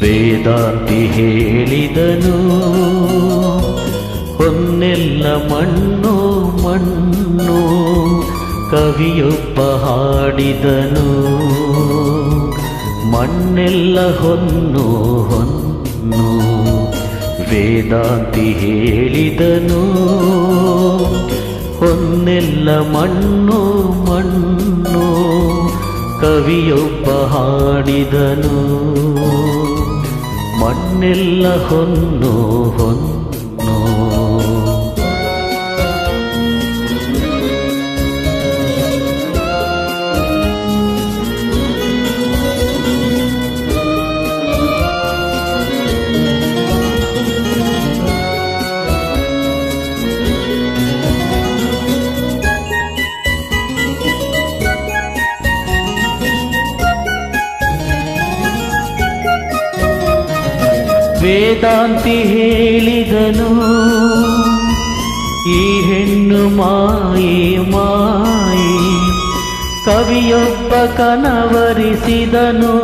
ವೇದಾಂತಿ ಹೇಳಿದನು, ಹೊನ್ನೆಲ್ಲ ಮಣ್ಣು ಮಣ್ಣು ಕವಿಯೊಬ್ಬ ಹಾಡಿದನು. ಮಣ್ಣೆಲ್ಲ ಹೊನ್ನು ಹೊನ್ನು ವೇದಾಂತಿ ಹೇಳಿದನು, ಹೊನ್ನೆಲ್ಲ ಮಣ್ಣು ಮಣ್ಣು ಕವಿಯೊಬ್ಬ ಹಾಡಿದನು. ಮಣ್ಣೆಲ್ಲ ಹೊನ್ನು ಹೊನ್ನು ವೇದಾಂತಿ ಹೇಳಿದನು, ಈ ಹೆಣ್ಣು ಮಾಯಿ, ಮಾಯೆ, ಕವಿಯೊಬ್ಬ ಕನವರಿಸಿದನು.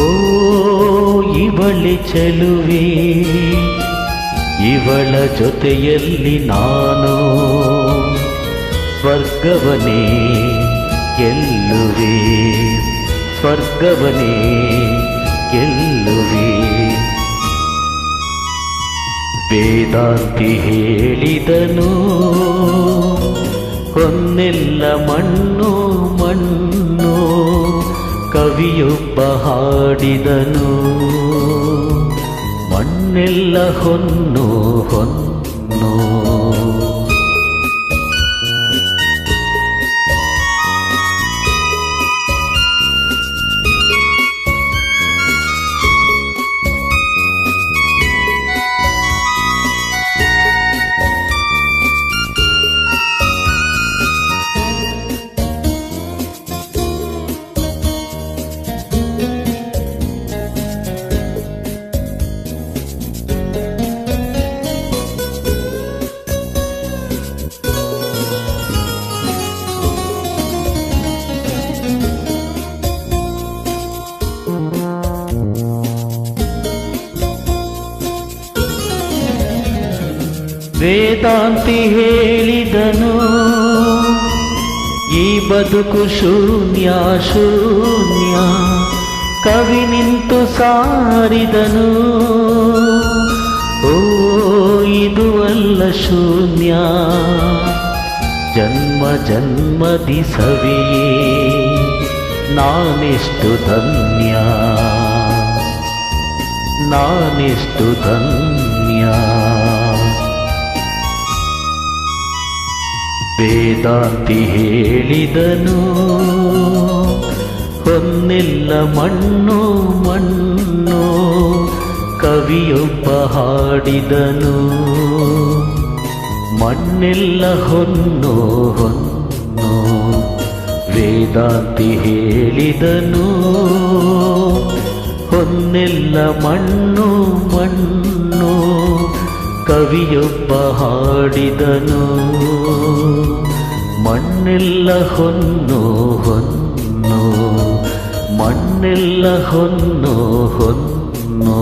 ಓ, ಇವಳಿ ಚೆಲುವೆ, ಇವಳ ಜೊತೆಯಲ್ಲಿ ನಾನು ಸ್ವರ್ಗವನೇ ಗೆಲ್ಲುವೆ, ಸ್ವರ್ಗವನೇ ವೇದಾಂತಿ ಹೇಳಿದನು ಕೊನ್ನೆಲ್ಲ ಮಣ್ಣು ಮಣ್ಣು ಕವಿಯೊಬ್ಬ ಹಾಡಿದನು. ಮಣ್ಣೆಲ್ಲ ಹೊನ್ನು ಹೊನ್ನು ವೇದಾಂತಿ ಹೇಳಿದನು. ಈ ಬದುಕು ಶೂನ್ಯ ಶೂನ್ಯ. ಕವಿ ನಿಂತು ಸಾರಿದನು. ಓ, ಇದು ಅಲ್ಲ ಶೂನ್ಯ. ಜನ್ಮ ಜನ್ಮದಿ ಸವಿಯೇ ನಾನೆಷ್ಟು ಧನ್ಯ. ನಾನೆಷ್ಟು ಧನ್ಯ. ವೇದಾಂತಿ ಹೇಳಿದನು. ಹೊನ್ನೆಲ್ಲ ಮಣ್ಣು ಮಣ್ಣು ಕವಿಯೊಬ್ಬ ಹಾಡಿದನು. ಮಣ್ಣೆಲ್ಲ ಹೊನ್ನು ಹೊನ್ನು ವೇದಾಂತಿ ಹೇಳಿದನು. ಹೊನ್ನೆಲ್ಲ ಮಣ್ಣು ಮಣ್ಣು ಕವಿಯೊಬ್ಬ ಹಾಡಿದನು. ಮಣ್ಣೆಲ್ಲ ಹೊನ್ನು ಹೊನ್ನು ಮಣ್ಣೆಲ್ಲ ಹೊನ್ನು ಹೊನ್ನು.